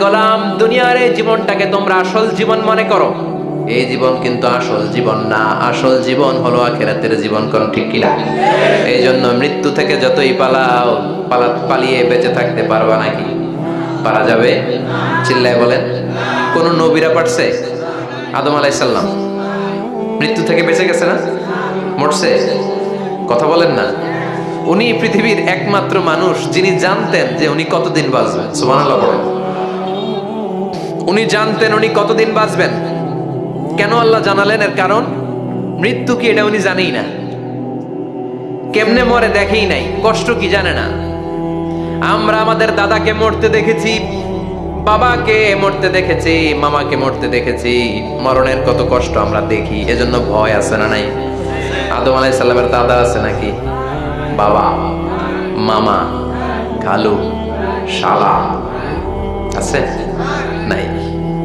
গোলাম, দুনিয়ার এই জীবনটাকে তোমরা আসল জীবন মনে করো। এই জীবন কিন্তু আসল জীবন না, আসল জীবন হলো আখেরাতের জীবন কোন ঠিক কিনা? এই জন্য মৃত্যু থেকে যতই পালাও, পালা, পালিয়ে বেঁচে থাকতে পারবা নাকি? পারা যাবে? চিল্লায় বলেন। কোন নবীরা পারছে? আদম আলাইসাল্লাম মৃত্যু থেকে বেঁচে গেছে না? মরছে? কথা বলেন না। উনি পৃথিবীর একমাত্র মানুষ যিনি জানতেন যে উনি কতদিন বাঁচবেন। সুবহানাল্লাহ বলেন। উনি জানতেন উনি কতদিন বাঁচবেন। কেন আল্লাহ জানালেন এর কারণ? মৃত্যু কি এটা উনি জানেই না। কেমনে মরে দেখেই নাই, কষ্ট কি জানে না। আমরা আমাদের দাদাকে মরতে দেখেছি, বাবাকে মরতে দেখেছি, মামাকে মরতে দেখেছি। মরণের কত কষ্ট আমরা দেখি, এজন্য ভয় আছে না নাই? আদম আলাই সাল্লামের দাদা আছে নাকি? বাবা, মামা, খালু, শালা, আছে?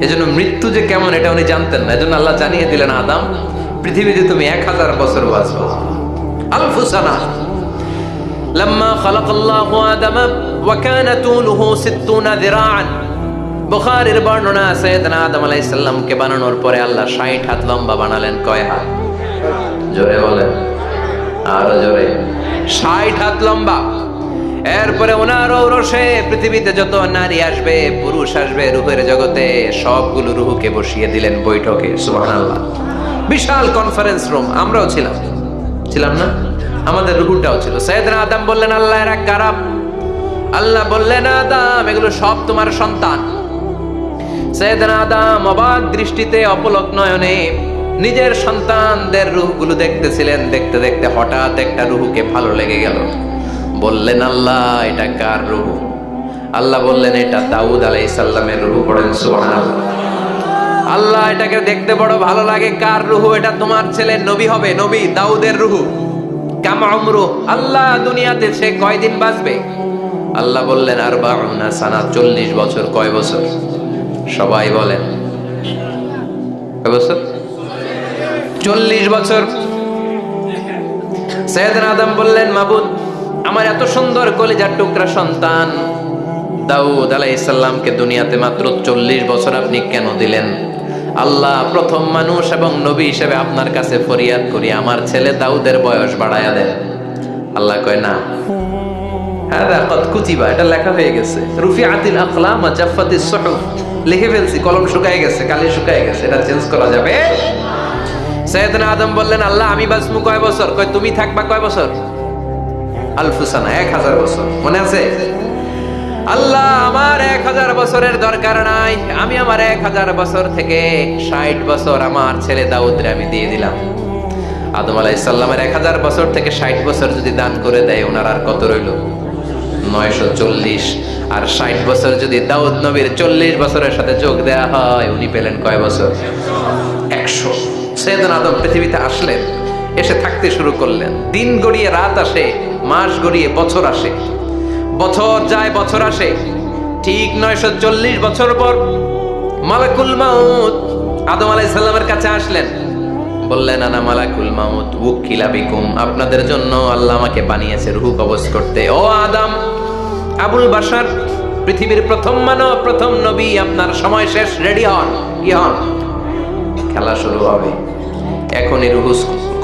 এজন্য মৃত্যু যে কেমন এটা উনি জানতেন না এজন্য আল্লাহ জানিয়ে দিলেন আদাম পৃথিবীতে তুমি এক হাজার বছর বাঁচবে আলফুসানা لما خلق الله آدم وكان طوله ستون ذراعا বুখারীর বর্ণনা সৈয়দনা আদম আলাইহিস সালামকে বানানোর পরে আল্লাহ 60 হাত লম্বা বানালেন কয় হাত জোরে বলেন আরো জোরে 60 হাত লম্বা এরপরে ওনার ঔরসে পৃথিবীতে যত নারী আসবে, পুরুষ আসবে রূহের জগতে, সবগুলো রুহুকে বসিয়ে দিলেন বৈঠকে। সুবহানাল্লাহ। বিশাল কনফারেন্স রুম আমরাও ছিলাম। ছিলাম না? আমাদের রুহুটাও ছিল। সৈয়দনা আদম বললেন, আল্লাহ এরা কারাম। আল্লাহ বললেন, আদম, এগুলো সব তোমার সন্তান। সৈয়দনা আদম অবাক দৃষ্টিতে অপলক নয়নে নিজের সন্তানদের রুহগুলো দেখতেছিলেন। দেখতে দেখতে হঠাৎ একটা রুহুকে ভালো লেগে গেল। বললেন, আল্লাহ, এটা কার রুহু আল্লাহ বললেন, এটা দাউদ আলাই সাল্লামের রুহু পড়েন, সুবহানাল্লাহ। আল্লাহ, এটাকে দেখতে বড় ভালো লাগে। কার রুহু এটা তোমার ছেলে নবী হবে, নবী, দাউদের রুহু কামা উমরু। আল্লাহ, দুনিয়াতে সে কয়দিন বাঁচবে? আল্লাহ বললেন আর বাউনা সানা, চল্লিশ বছর। কয় বছর? সবাই বলেন, কয় বছর? চল্লিশ বছর। সৈয়দ আদম বললেন, মাবুদ আমার এত সুন্দর কলিজার টুকরা সন্তান। দাউদ আলাইসাল্লামকে দুনিয়াতে মাত্র চল্লিশ বছর আপনি কেন দিলেন? আল্লাহ প্রথম মানুষ এবং নবী হিসেবে আপনার কাছে ফরিয়াদ করি, আমার ছেলে দাউদের বয়স বাড়ায়া দেন। আল্লাহ কয়, না। আমি বাঁচবো কয় বছর? কয়, তুমি থাকবা কয় বছর? আলফুসানা, এক হাজার বছর। মনে আছে? আল্লাহ আমার এক হাজার বছরের দরকার নাই। আমি আমার এক হাজার বছর থেকে ষাট বছর আমার ছেলে দাউদরে আমি দিয়ে দিলাম। আদম আলাহ ইসাল্লামের এক হাজার বছর থেকে ষাট বছর যদি দান করে দেয়, ওনার আর কত রইল? নয়শো চল্লিশ। আর ষাট বছর যদি দাউদ নবীর চল্লিশ বছরের সাথে যোগ দেয়া হয়, উনি পেলেন কয় বছর? একশো। সেদিন আদম পৃথিবীতে আসলেন। এসে থাকতে শুরু করলেন। দিন গড়িয়ে রাত আসে, মাস গড়িয়ে বছর আসে। বছর যায়, বছর আসে। ঠিক নয়শো চল্লিশ বছর পর মালাকুল মাউত আদম আলাই সাল্লামের কাছে আসলেন। বললেন, আনা মালাকুল মাউত, উকিলা বিকুম। আপনাদের জন্য আল্লাহ আমাকে বানিয়েছে রুহু কবজ করতে। ও আদম, আবুল বাসার পৃথিবীর প্রথম মানব, প্রথম নবী, আপনার সময় শেষ, রেডি হন। কি হন? খেলা শুরু হবে। এখনই রুহু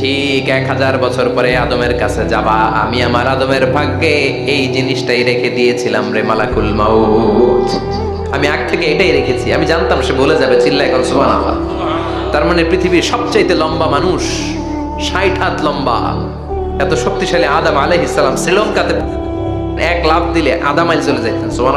ঠিক এক হাজার বছর পরে আদমের কাছে যাবা। আমি আমার আদমের ভাগ্যে এই জিনিসটাই রেখে দিয়েছিলাম রে মালাকুল মাউত। আমি আগ থেকে এটাই রেখেছি। আমি জানতাম সে বলে যাবে চিল্লা এখন সোহান তার মানে পৃথিবীর সবচাইতে লম্বা মানুষ, ষাট হাত লম্বা, এত শক্তিশালী আদাম আলহ ইসলাম শ্রীলঙ্কাতে এক লাভ দিলে আধা মাইল চলে যাইতেন। সোহান